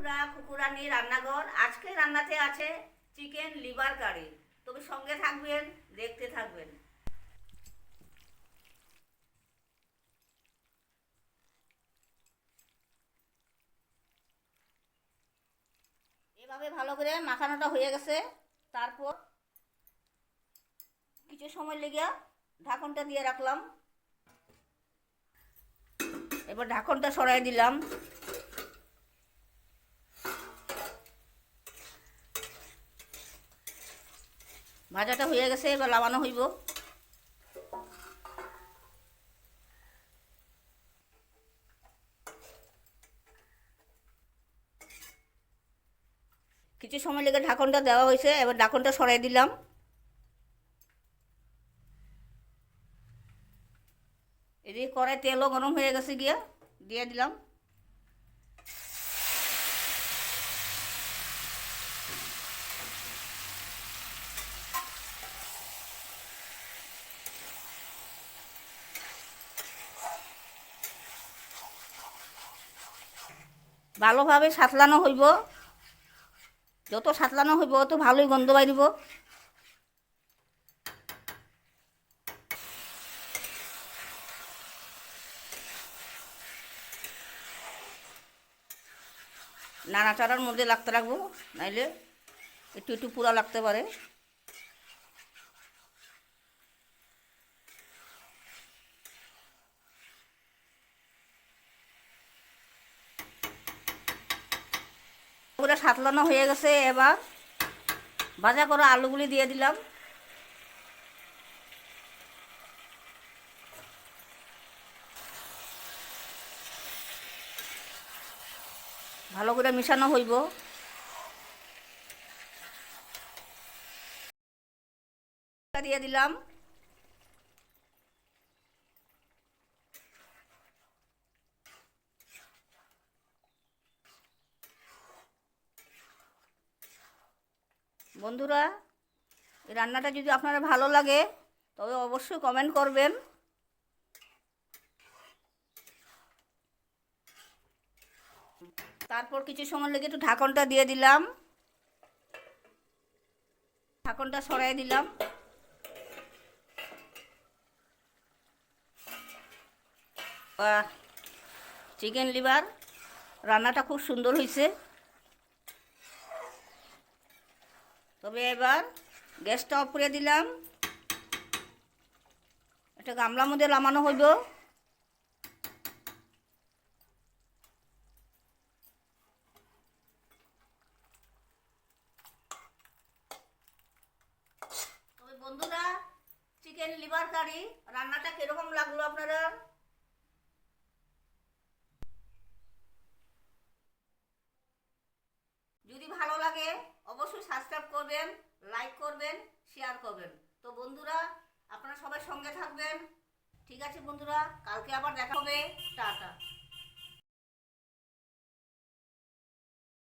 কুকুরা কুকুরানি রান্নাঘর। আজকে রান্নাতে আছে চিকেন লিভার কারি তবে সঙ্গে থাকবেন, দেখতে থাকবেন। এভাবে ভালো করে মাখানোটা হয়ে গেছে। তারপর কিছু সময় লেগে ঢাকনটা দিয়ে রাখলাম। এবার ঢাকনটা সরাই দিলাম। ভাজাটা হয়ে গেছে, এবার লাগানো হইব। কিছু সময় লেগে ঢাকনটা দেওয়া হয়েছে, এবার ঢাকনটা সরাই দিলাম। এদিকে কড়াই তেলও গরম হয়ে গেছে গিয়া, দিয়ে দিলাম। ভালোভাবে সাতলানো হইব। যত সাতলানো হইব তত ভালোই গন্ধ বাইরিব। নাড়াচাড়ার মধ্যে লাগতে রাখব, নাইলে একটু একটু পুরা লাগতে পারে। পুরো সাতলানো হয়ে গেছে, এবার ভাজা করা আলুগুলি দিয়ে দিলাম। ভালো করে মিশানো হইব। দিয়ে দিলাম। বন্ধুরা, এই রান্নাটা যদি আপনারা ভালো লাগে, তবে অবশ্যই কমেন্ট করবেন। তারপর কিছু সময় লেগে একটু ঢাকনটা দিয়ে দিলাম। ঢাকনটা সরাই দিলাম। চিকেন লিভার রান্নাটা খুব সুন্দর হয়েছে। তবে এবার গ্যাসটা অফ করে দিলাম। একটা গামলার মধ্যে নামানো হইব। বন্ধুরা চিকেন কারি রান্নাটা কীরকম লাগল যদি ভালো লাগে, অবশ্যই সাবস্ক্রাইব করবেন লাইক করবেন শেয়ার করবেন। তো বন্ধুরা, আপনারা সবাই সঙ্গে থাকবেন। ঠিক আছে বন্ধুরা, কালকে আবার দেখা হবে। টাটা।